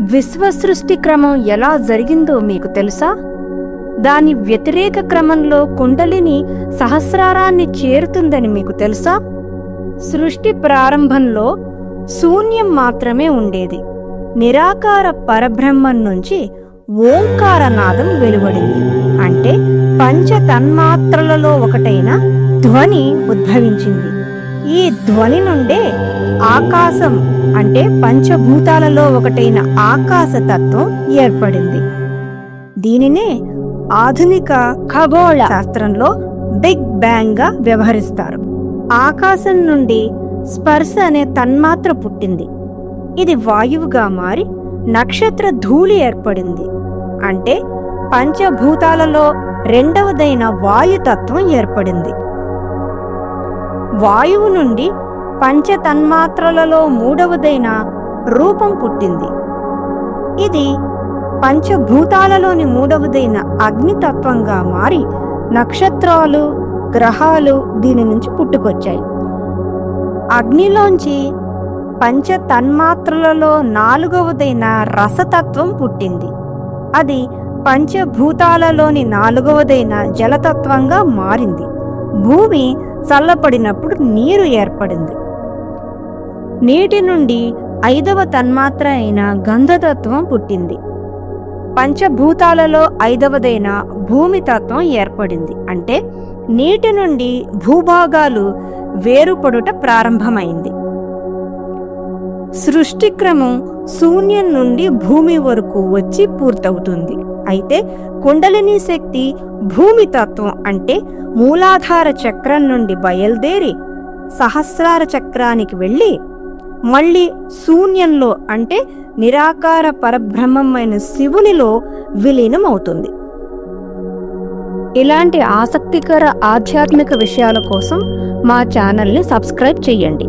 విశ్వ సృష్టి క్రమం ఎలా జరిగిందో మీకు తెలుసా? దాని వ్యతిరేక క్రమంలో కుండలిని సహస్రారాన్ని చేరుతుందని మీకు తెలుసా? సృష్టి ప్రారంభంలో శూన్యం మాత్రమే ఉండేది. నిరాకార పరబ్రహ్మం నుంచి ఓంకారనాదం వెలువడింది. అంటే పంచతన్మాత్రలలో ఒకటైన ధ్వని ఉద్భవించింది. ఈ ధ్వని నుండే ఆకాశం అంటే పంచభూతాలలో ఒకటైన ఆకాశ తత్వం ఏర్పడింది. దీనినే ఆధునిక ఖగోళ శాస్త్రంలో బిగ్ బ్యాంగ్గా వ్యవహరిస్తారు. ఆకాశం నుండి స్పర్శ అనే తన్మాత్ర పుట్టింది. ఇది వాయువుగా మారి నక్షత్ర ధూళి ఏర్పడింది. అంటే పంచభూతాలలో రెండవదైన వాయుతత్వం ఏర్పడింది. వాయువు నుండి పంచతన్మాత్రలలో మూడవదైన రూపం పుట్టింది. ఇది పంచభూతాలలోని మూడవదైన అగ్నితత్వంగా మారి నక్షత్రాలు గ్రహాలు దీని నుంచి పుట్టుకొచ్చాయి. అగ్నిలోంచి పంచ తన్మాత్రలలో నాలుగవదైన రసతత్వం పుట్టింది. అది పంచభూతాలలోని నాలుగవదైన జలతత్వంగా మారింది. భూమి చల్లపడినప్పుడు నీరు ఏర్పడింది. నీటి నుండి ఐదవ తన్మాత్ర అయిన గంధతత్వం పుట్టింది. పంచభూతాలలో ఐదవదైన భూమి తత్వం ఏర్పడింది. అంటే నీటి నుండి భూభాగాలు వేరుపడుట ప్రారంభమైంది. సృష్టిక్రమం శూన్యం నుండి భూమి వరకు వచ్చి పూర్తవుతుంది. అయితే కుండలిని శక్తి భూమి తత్వం అంటే మూలాధార చక్రం నుండి బయలుదేరి సహస్రార చక్రానికి వెళ్ళి మళ్ళీ శూన్యంలో అంటే నిరాకార పరబ్రహ్మమైన శివునిలో విలీనం అవుతుంది ఇలాంటి ఆసక్తికర ఆధ్యాత్మిక విషయాల కోసం మా ఛానల్ని సబ్స్క్రైబ్ చేయండి.